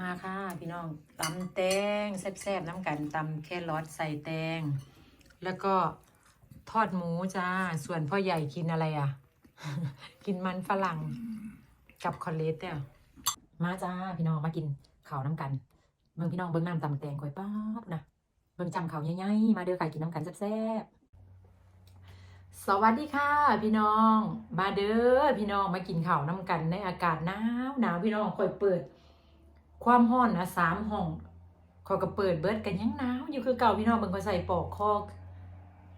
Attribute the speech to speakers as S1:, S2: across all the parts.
S1: มาค่ะพี่น้องตำแตงแซ่บๆน้ำกันตำแครอทใส่แตง แล้วก็ทอดหมูจ้า ส่วนพ่อใหญ่กินอะไรอะ กินมันฝรั่งกับคอนเลสเนี่ยมาจ้าพี่น้องมากินข้าวน้ำกันเบิ่งพี่น้องเบิ่งน้ำตำแตงก่อยป๊าบนะเบิ่งจำข้าวใหญ่ๆมาเด้อค่ะกินน้ำกันแซ่บๆสวัสดีค่ะ พี่น้อง มาเด้อพี่น้องมากินข้าวน้ำกันในอากาศหนาวหนาวพี่น้องคอยเปิด ความห้อนนะสามห้องขอยก็เปิดเบิดกันยังหนาวอยู่คือเก่าพี่น้องเบิ่งก็ใส่ปอกคอ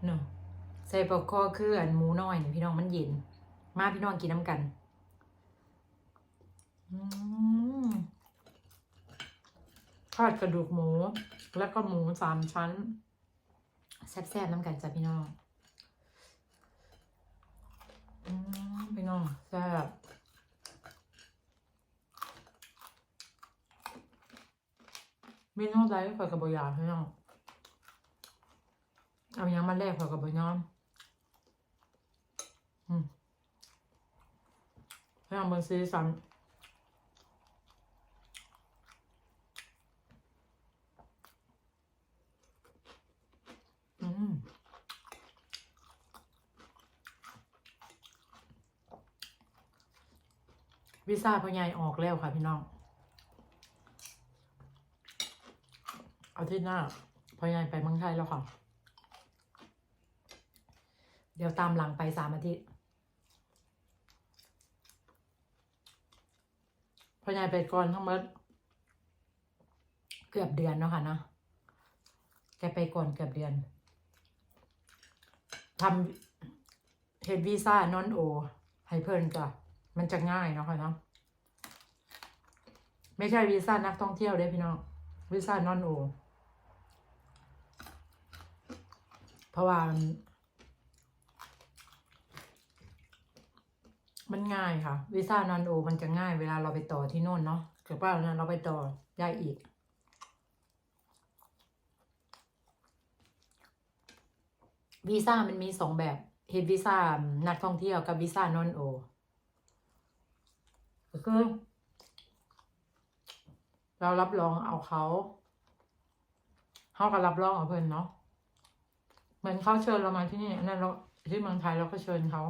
S1: เนาะใส่ปอกคอคืออันหมูน้อยนี่พี่น้องมันเย็น มาพี่น้องกินน้ำกันอทอดกระดูกหมู แล้วก็หมูสามชั้น แซ่บๆน้ำกันจ้ะพี่น้องอพี่น้องแซ่บ ไม่นอกใจข่อยกับบอยากพี่น้องเอายังมาแลกข่อยกับบอยอมอืมพี่น้องเบิ่งซีซันวีซ่าพ่อใหญ่ออกแล้วค่ะพี่น้อง อา ทิตย์หน้าพอยายไปเมืองไทยแล้วค่ะ เดี๋ยวตามหลังไปสามอาทิตย์พอยายไปก่อนทั้งหมดเกือบเดือนเนาะค่ะเนาะแกไปก่อนเกือบเดือนทำเฮดวีซ่านอนโอ ให้เพิ่นจ้ะมันจะง่ายเนาะค่ะเนาะไม่ใช่วีซ่านักท่องเที่ยวเด้พี่น้องวีซ่านอนโอ เพราะว่ามันง่ายค่ะวีซ่านอนโอมันจะง่ายเวลาเราไปต่อที่โน่นเนาะเกิดว่าเราไปต่อได้อีก วีซ่ามันมีสองแบบเฮดวีซ่านักท่องเที่ยวกับวีซ่านอนโอก็คือ เรารับรองเอาเขาเขาก็รับรองเอาเพิ่อนเนาะ เหมือนเขาเชิญเรามาที่นี่นนั้นเราที่เมืองไทยเราก็เชิญเขา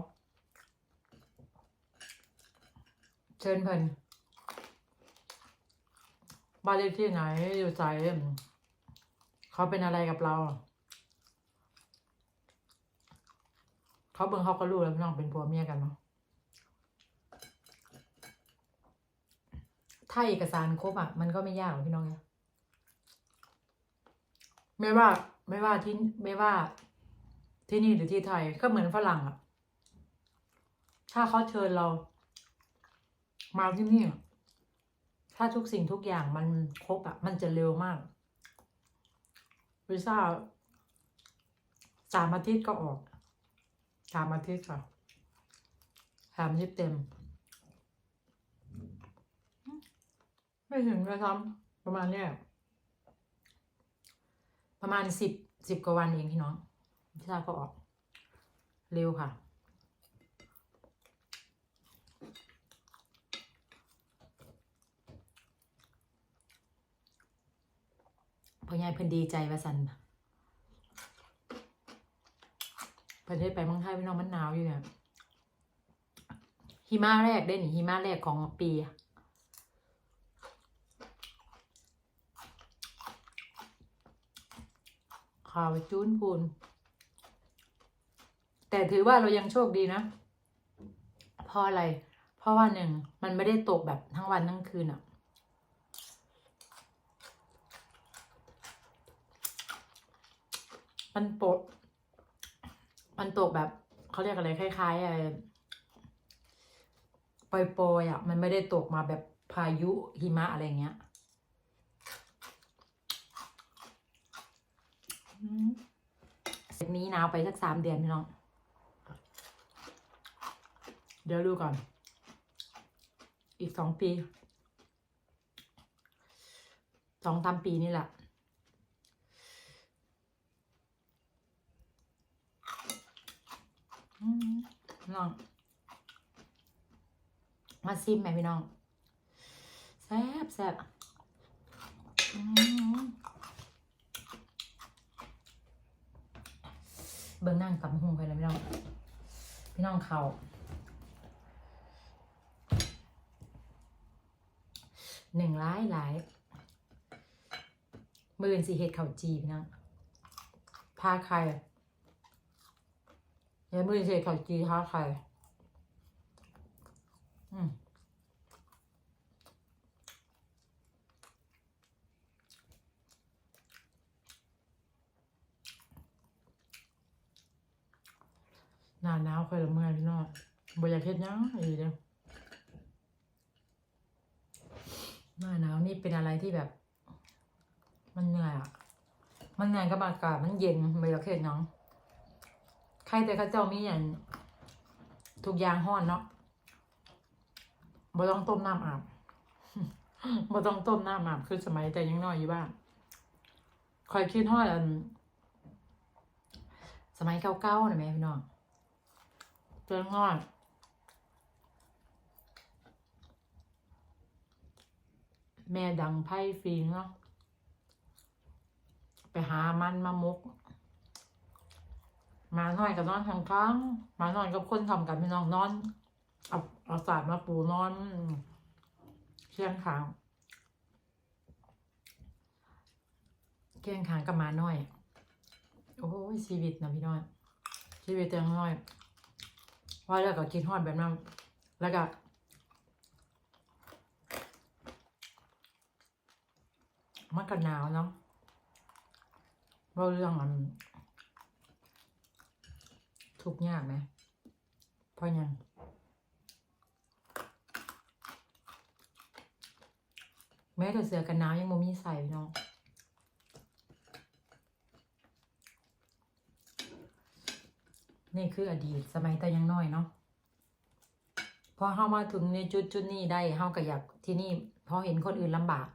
S1: เชิญเพิ่นบ้านเลขที่ไหนอยู่ใจเขาเป็นอะไรกับเรา เขาเบิ่งเขาก็รู้แล้วพี่น้องเป็นผัวเมียกันเนาะถ้าเอกสารครบอะ มันก็ไม่ยากหรอกพี่น้องเนี่ยไม่ว่า ไม่ว่าที่ไม่ว่า ที่นี่หรือที่ไทยก็เหมือนฝรั่งอะถ้าเขาเชิญเรา มาที่นี่ถ้าทุกสิ่งทุกอย่างมันครบอะมันจะเร็วมากวีซ่าสามอาทิตย์ก็ออกสามอาทิตย์ค่ะสามอาทิตย์เต็ม ไม่ถึงเลยครับประมาณเนี้ยประมาณสิบสิบกว่าวันเองพี่น้อง พี่ชาก็ออกเร็วค่ะ พ่อยายเพิ่นดีใจว่าสันเพิ่นได้ไปเมืองไทยพี่น้องมันหนาวอยู่เนี่ยหิมะแรกได้หนิหิมะแรกของปีข่าวจูนพูน ถือว่าเรายังโชคดีนะ เพราะอะไร เพราะว่าหนึ่งมันไม่ได้ตกแบบทั้งวันทั้งคืนอะมันโปะมันตกแบบเขาเรียกอะไรคล้ายๆอะไรปล่อยๆอะ มันไม่ได้ตกมาแบบพายุหิมะอะไรเงี้ยเสร็จนี้หนาวไปสักสามเดือนพี่น้อง เดี๋ยวดูก่อน อีกสองปี สองสามปีนี่แหละ น้อง มาซิมไหมพี่น้อง แซ่บแซ่บเบิ่งนั่งกับหงไปแล้วพี่น้อง พี่น้องเขา หนึ่งหลายหลายมือนสีเห็ดเขาจีพี่น้องพาใครอะแล้วมือนสีเห็ดเขาจีพาใครอืมหนาหนาวคอยละเมื่อยพี่น้องบ่อยากเฮ็ดยังอีเด้อหน้าหนาวนี่ เป็นอะไรที่แบบ มันเหนื่อยอะมันเหนื่อยกับอากาศมันเย็นบ่อยากเฮ็ดหยังใครแต่เขาเจ้ามีอย่างทุกอย่างห้อนเนาะบ่ต้องต้มน้ำอาบบ่ต้องต้มน้ำอาบคือสมัยแต่ยังน้อยอยู่บ้านคอยคิดฮอดอัน สมัยเก่าๆนะแม่พี่น้องเจองอน แม่ดังไพ่ฟิงเนาะไปหามันมามกมาหน่อยกับนอนข้างมาหน่อยกับคนทำกันพี่น้องนอน เอาเอาสาดมาปูนอนเชียงขางเชียงขางกับมาหน้อย โอ้ยชีวิตนะพี่น้อยชีวิตเตียงน้อยว่าแล้วก็คิดฮอดแบบนั้นแล้วก็ มันก็หนาวเนาะเราเรื่องมันทุกข์ยากไหมเพราะยังแม้แต่เสือกันหนาวยังบ่มีใส่พี่น้องนี่คืออดีตสมัยแต่ยังน้อยเนาะพอเข้ามาถึงในจุดจุดนี้ได้เฮาก็อยากที่นี่พอเห็นคนอื่นลำบาก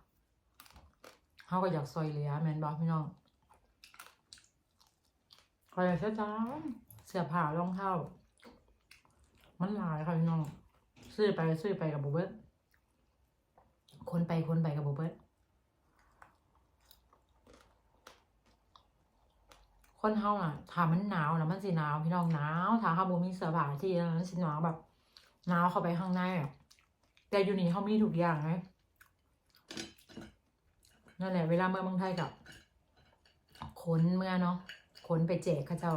S1: เฮาก็อยากซอยเหลือแมนบอกพี่น้องก็อยเสื้อจ้าเสื้อผ้ารองเท้ามันหลายค่ะพี่น้องซื้อไปซื้อไปกับบุเบิร์ตคนไปคนไปกับบุเบิร์ตคนเฮาอะถามมันหนาวนะมันสิหนาวพี่น้องหนาวถ้าเฮาบ่มีเสื้อผ้าที่มันสิหนาวแบบหนาวเข้าไปข้างในอะแต่อยู่นี่เฮามีทุกอย่างไง นั่นแหละเวลาเมื่อเมืองไทยกับขนเมื่อเนาะขนไปแจกเข้าเจ้า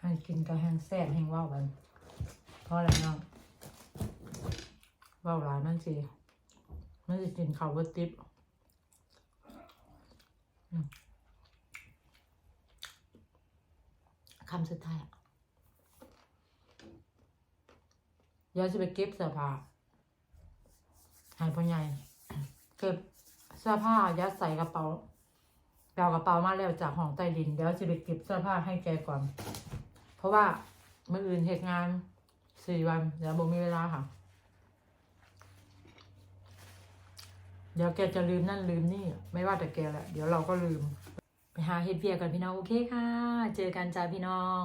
S1: ให้กินกับแห้งแซ่บแห้งว่าวกันเพราะอะไรเนาะว่าวหลายมันสิมันสิกินข้าวเบดติ๊บอืมำสุดท้ายอะเดี๋ยวจะไปเก็บเสื้อผ้าให้พ่อใหญ่เก็บเสื้อผ้ายัดใส่กระเป๋าแปลกระเป๋ามาแล้วจากห้องใต้ดินเดี๋ยวจะไปเก็บเสื้อผ้าให้แกก่อน เพราะว่าเมื่ออื่นเหตุงานสี่วันเดี๋ยวโบมีเวลาค่ะ เดี๋ยวแกจะลืมนั่นลืมนี่ ไม่ว่าแต่แกแหละ เดี๋ยวเราก็ลืม ไปหาเฮ็ดเวียกกันพี่น้องโอเคค่ะ เจอกันจ้าพี่น้อง